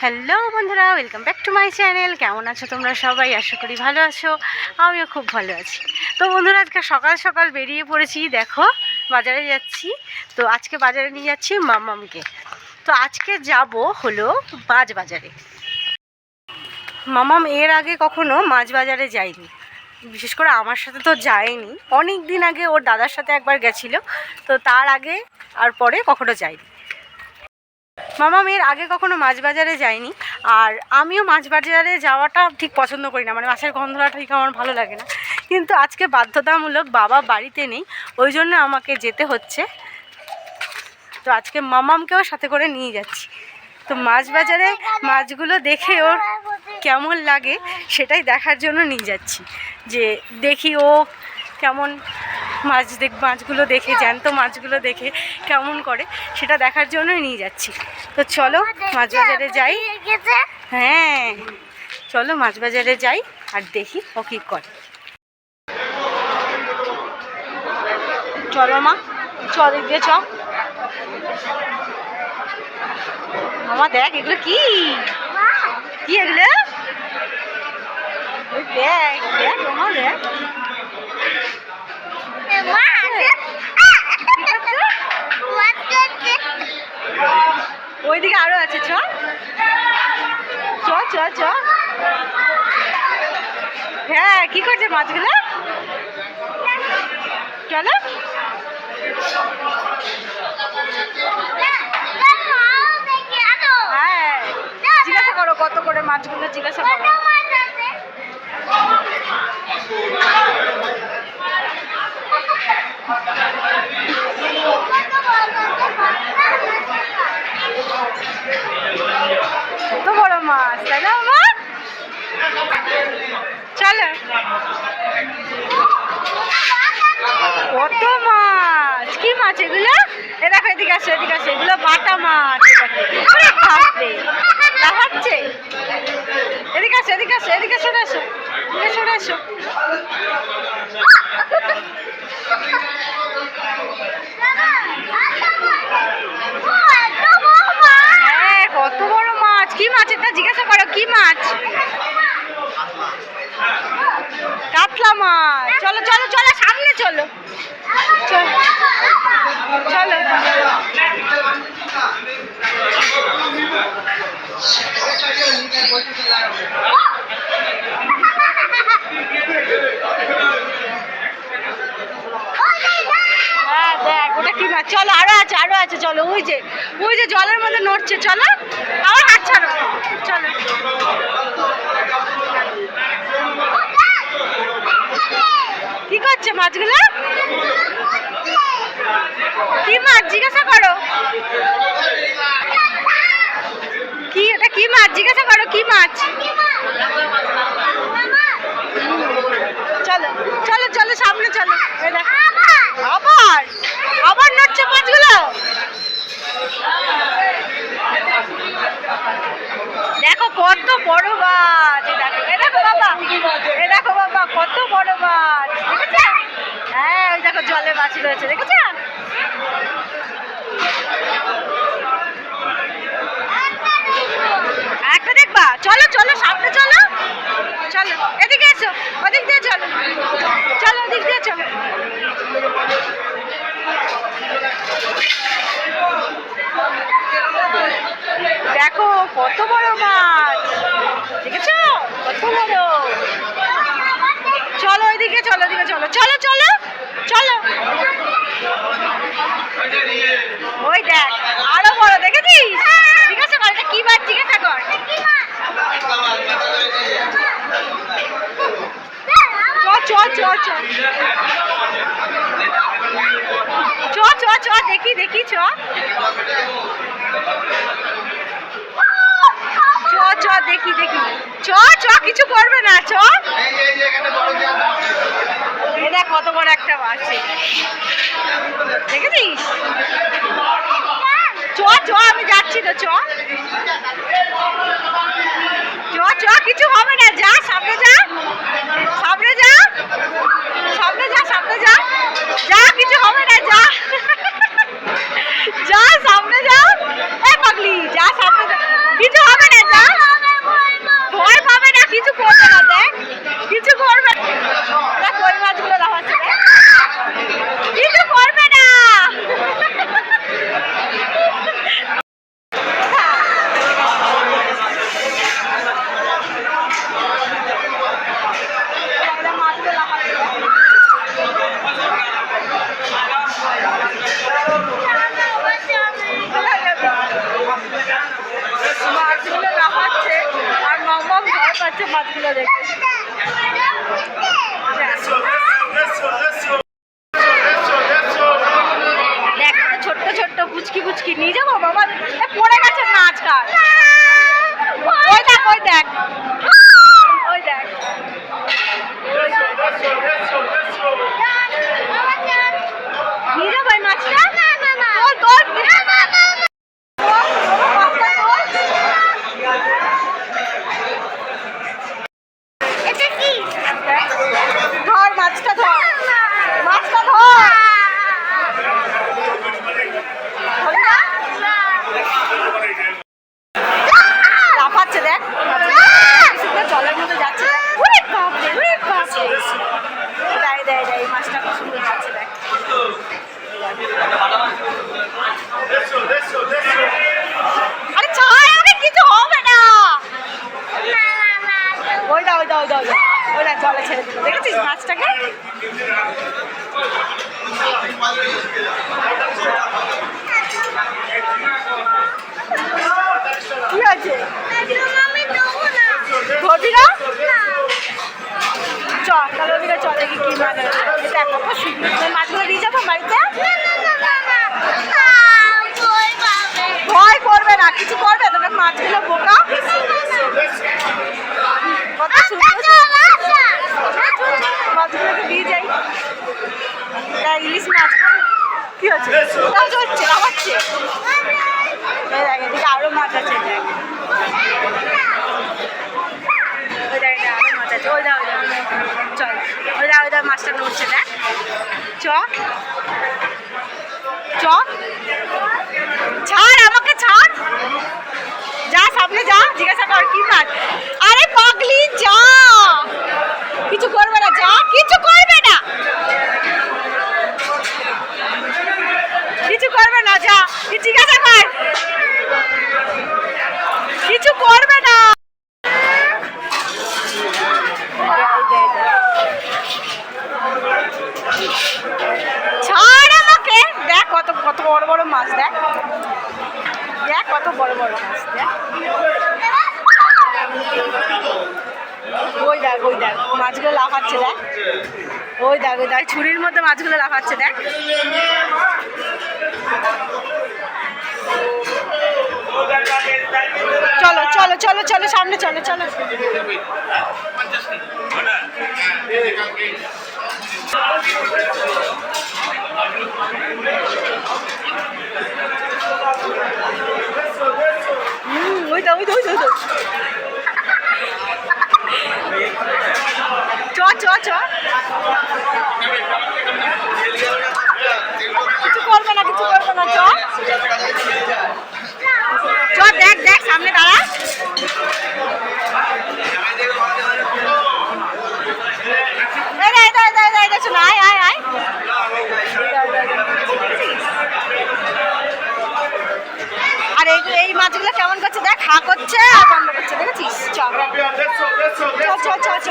Hello বন্ধুরা welcome back to my channel কেমন আছো তোমরা সবাই? আশা করি ভালো আছো। আমিও খুব ভালো আছি। তো বন্ধুরা, আজকে সকাল সকাল বেরিয়ে পড়েছি। দেখো, বাজারে যাচ্ছি। তো আজকে বাজারে নিয়ে যাচ্ছি মামামকে তো আজকে যাব হলো মাছ বাজারে। মামাম এর আগে কখনো মাছ বাজারে যায়নি। বিশেষ করে আমার সাথে তো যায়নি। অনেক দিন আগে ওর দাদার সাথে একবার গেছিল। তো তার আগে আর পরে কখনো যায়নি। মামা মেয়ের আগে কখনো মাছ বাজারে যায়নি আর আমিও মাছ বাজারে যাওয়াটা ঠিক পছন্দ করি না। মানে মাছের গন্ধটা ঠিক আমার ভালো লাগে না। কিন্তু আজকে বাধ্যতামূলক বাবা বাড়িতে নেই, ওই জন্য আমাকে যেতে হচ্ছে। তো আজকে মামামকেও সাথে করে নিয়ে যাচ্ছি। তো মাছ বাজারে মাছগুলো দেখে ওর কেমন লাগে সেটাই দেখার জন্য নিয়ে যাচ্ছি। যে দেখি ও কেমন মাছ দেখ মাছগুলো দেখে জ্যান্ত মাছগুলো দেখে কেমন করে সেটা দেখার জন্যই নিয়ে যাচ্ছি। তো চলো মাছ বাজারে যাই। হ্যাঁ চলো মাছ বাজারে যাই আর দেখি ও কী করে। চলো মা চল দিয়ে চ মামা দেখ এগুলো কি? কি এগুলো? দেখ দেখ মামা দেখ। ওইদিকে আরও আছে, চ। চ চ চ। হ্যাঁ কি করছে মাছগুলো? চলো। হ্যাঁ জিজ্ঞাসা করো কত করে মাছগুলো, জিজ্ঞাসা করো কত বড় মাছ তাই না মা চলো কত মাছ? কি মাছ এগুলো? এ দেখো এদিকে আসো এদিকে আসো এগুলো বাটা মাছ ওরে বাপরে লাফাচ্ছে এদিকে আসো এদিকে আসো এদিকে সরে আসো এদিকে সরে আসো হ্যাঁ কত বড় মাছ কি মাছ এটা জিজ্ঞাসা করো কি মাছ কাতলা মাছ। চলো চলো চলো, সামনে চলো। চলো হ্যাঁ চলো, আরও আছে আরও আছে, চলো, ওই যে ওই যে জলের মধ্যে নড়ছে, চলো। আবার হাত ছাড়ো। চলো। কি করছে মাছগুলো? কি মাছ জিজ্ঞাসা করো? কি, এটা কি মাছ? জিজ্ঞাসা করো, কি মাছ চলো চলো চলো সামনে চলো এই দেখো। আবার আবার নড়ছে মাছগুলো দেখো কত বড় মাছ এই দেখো এই দেখো বাবা এই দেখো বাবা কত বড় মাছ দেখেছ হ্যাঁ ওই দেখো জলে মাছ রয়েছে দেখেছ একটা দেখবা চলো চলো চলো। চলো। এদিকে এসো। ওদিক দিয়ে চলো। চলো ওদিক দিয়ে চলো। দেখো, কত বড় মাছ দেখেছ? কত বড়। চলো ওইদিকে চলো ওইদিকে, চলো। চলো চলো চলো। ওই দেখ, আরও বড়, দেখেছিস জিজ্ঞাসা কর এটা কি মাছ জিজ্ঞাসা কর চ চ চ দেখি দেখি চ চ চ দেখি দেখি। চ চ কিছু করবে না চ এ দেখ কত বড় একটা মাছ দেখেছিস? চ চ আমি যাচ্ছি তো চ চ চ কিছু হবে না যা সামনে যা সামনে যা সামনে যা সামনে যা যা কিছু হবে না যা যা সামনে যা এ পাগলি যা সামনে যা কিছু হবে না যা লাগছে মাছগুলো দেখে দেখ কত ছোট্ট ছোট্ট পুচকি নিয়ে যাব গেছে না আজকাল ওই দেখ ওই দেখ। ওই দেখ। নিয়ে যাব মাছটা তোর তোর মাছটা তোর। ধর মাছটা ধর মাছটা ধর ধরলি না? লাফাচ্ছে দেখ শুধু জলের মধ্যে যাচ্ছে দেখ। ওরে বাপরে, ওরে বাপরে। দেয়, দেয়, দেয়, এই মাছটা খুব সুন্দর যাচ্ছে দেখ। আরে ছাড়, আমাকে কিছু হবে না। ওই দা, ওই দা, ওই দা, ওই দা। ওই দা, জলে ছেড়ে দিল। দেখেছিস মাছটাকে? কি আছে? ধরবি না? চ, তাহলে ওদিকে চ, দেখি মাছগুলো দিয়ে যাব বাড়িতে? ভয় করবে না কিছু করবে তোমার মাছগুলো বোকা কত সুন্দর মাছগুলোকে দিয়ে যাই তা ইলিশ মাছ খাবে? কি হচ্ছে তাও হচ্ছে আবাচ্ছে এই দেখ এদিকে আরও মাছ আছে দেখ ওই দেখ এটা আরও মাছ আছে ওই দা ওই দা চল ওই দা ওই দা মাছটা নড়ছে দেখ কিছু করবে না যা কিছু করবে না। যা। কিছু করবে না ছাড় আমাকে দেখ কত কত বড় বড় মাছ দেখ দেখ কত বড় বড় ওই দেখ ওই দেখ, মাছগুলো লাফাচ্ছে, দেখ। ওই দেখ ওই দেখ, ছুরির মধ্যে মাছগুলো লাফাচ্ছে, দেখ। চলো চলো চলো চলো, সামনে চলো চলো। হুম ওই তো ওই তো ওই তো ওই তো চ চ চ কিছু করবে না কিছু করবে না চ চ দেখ দেখ সামনে দাঁড়া এই রে, এই রে, এই রে, এই রে, এই রে, শোনো, আয়, আয়, আয়। আর এই এই মাছগুলো কেমন করছে দেখ হা করছে আর বন্ধ করছে, দেখেছিস? চ। চ চ চ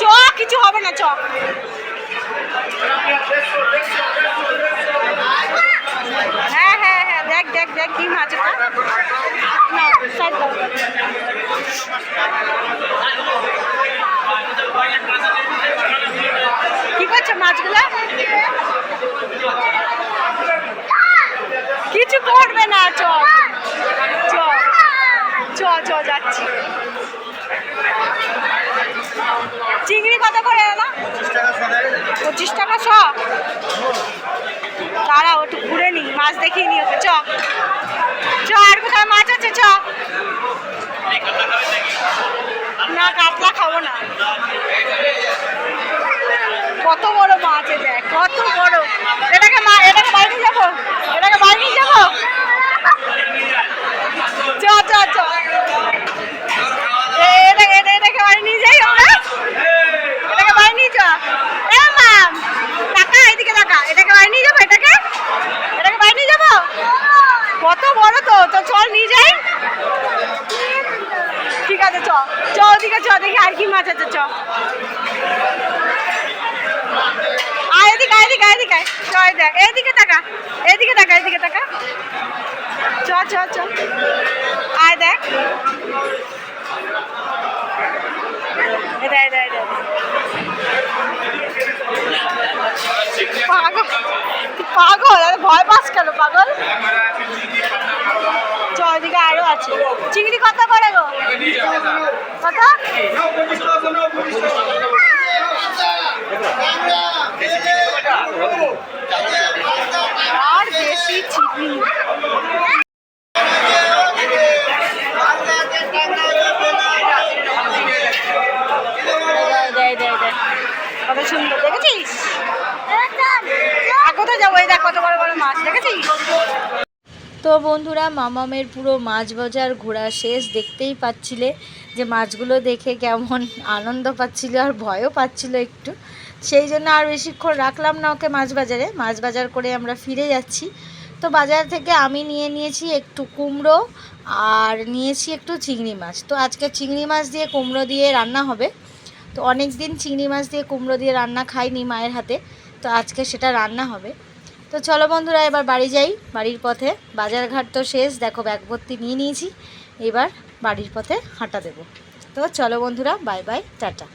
চ। কিছু হবে না, চ। হ্যাঁ হ্যাঁ হ্যাঁ দেখ দেখ দেখ, কি মাছ এটা না সাইড কি করছে মাছগুলো? কিছু করবে না, চ চ চ চিংড়ি কত করে না পঁচিশ টাকা শ তারা ওটু ঘুরে নি মাছ দেখিয়ে নি ওকে চ আর কোথায় মাছ আছে চ। না কাতলা খাব না। কত বড় মাছ দেখ কত বড়। এদিকে চয় দেখ, এদিকে থাকা এদিকে থাকা এদিকে থাকা চ চ চ। আয় দেখ। পাগল পাগল ভয় পাস কেন, পাগল? চদিকে আরও আছে। চিংড়ি কত পড়ে গো। কত আর বেশি দেয়। কত সুন্দর, দেখেছিস? আর কোথায় যাব? এই দেখ, কত বড় বড় মাছ, দেখেছিস? তো বন্ধুরা, মামামের পুরো মাছ বাজার ঘোরা শেষ। দেখতেই পাচ্ছিলে যে মাছগুলো দেখে কেমন আনন্দ পাচ্ছিল আর ভয়ও পাচ্ছিল একটু। সেই জন্য আর বেশিক্ষণ রাখলাম না ওকে মাছ বাজারে। মাছ বাজার করে আমরা ফিরে যাচ্ছি। তো বাজার থেকে আমি নিয়ে নিয়েছি একটু কুমড়ো আর নিয়েছি একটু চিংড়ি মাছ। তো আজকে চিংড়ি মাছ দিয়ে কুমড়ো দিয়ে রান্না হবে। তো অনেক দিন চিংড়ি মাছ দিয়ে কুমড়ো দিয়ে রান্না খাইনি মায়ের হাতে। তো আজকে সেটা রান্না হবে। তো চলো বন্ধুরা, এবার বাড়ি যাই, বাড়ির পথে। বাজারঘাট তো শেষ, দেখো ব্যাগ ভর্তি নিয়ে নিয়েছি। এবার বাড়ির পথে হাঁটা দেব। তো চলো বন্ধুরা বাই বাই টাটা।